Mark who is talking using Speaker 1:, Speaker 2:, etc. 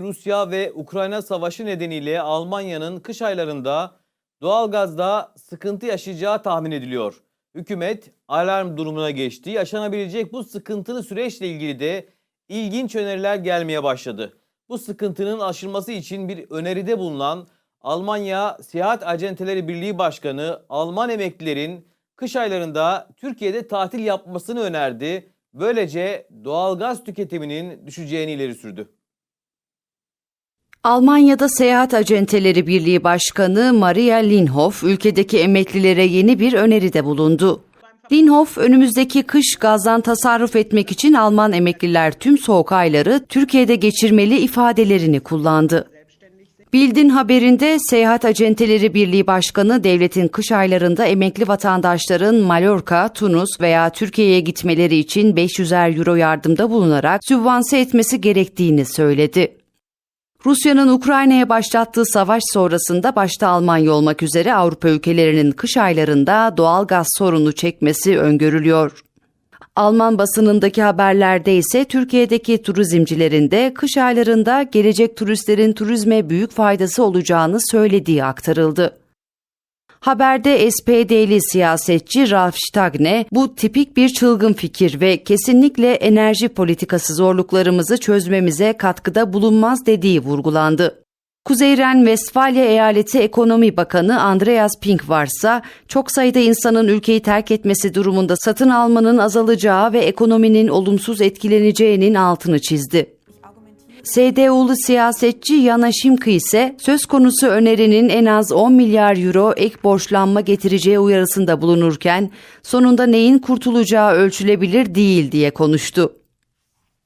Speaker 1: Rusya ve Ukrayna savaşı nedeniyle Almanya'nın kış aylarında doğalgazda sıkıntı yaşayacağı tahmin ediliyor. Hükümet alarm durumuna geçti. Yaşanabilecek bu sıkıntılı süreçle ilgili de ilginç öneriler gelmeye başladı. Bu sıkıntının aşılması için bir öneride bulunan Almanya Seyahat Acenteleri Birliği Başkanı Alman emeklilerin kış aylarında Türkiye'de tatil yapmasını önerdi. Böylece doğalgaz tüketiminin düşeceğini ileri sürdü.
Speaker 2: Almanya'da Seyahat Acenteleri Birliği Başkanı Maria Linhoff ülkedeki emeklilere yeni bir öneride bulundu. Linhoff önümüzdeki kış gazdan tasarruf etmek için Alman emekliler tüm soğuk ayları Türkiye'de geçirmeli ifadelerini kullandı. Bildin haberinde Seyahat Acenteleri Birliği Başkanı devletin kış aylarında emekli vatandaşların Mallorca, Tunus veya Türkiye'ye gitmeleri için 500'er euro yardımda bulunarak sübvanse etmesi gerektiğini söyledi. Rusya'nın Ukrayna'ya başlattığı savaş sonrasında başta Almanya olmak üzere Avrupa ülkelerinin kış aylarında doğal gaz sorunu çekmesi öngörülüyor. Alman basınındaki haberlerde ise Türkiye'deki turizmcilerin de kış aylarında gelecek turistlerin turizme büyük faydası olacağını söylediği aktarıldı. Haberde SPD'li siyasetçi Ralf Stagne bu tipik bir çılgın fikir ve kesinlikle enerji politikası zorluklarımızı çözmemize katkıda bulunmaz dediği vurgulandı. Kuzey Ren-Vestfalya Eyaleti Ekonomi Bakanı Andreas Pink varsa çok sayıda insanın ülkeyi terk etmesi durumunda satın almanın azalacağı ve ekonominin olumsuz etkileneceğinin altını çizdi. SDU'lu siyasetçi Yana Şimki ise söz konusu önerinin en az 10 milyar euro ek borçlanma getireceği uyarısında bulunurken sonunda neyin kurtulacağı ölçülebilir değil diye konuştu.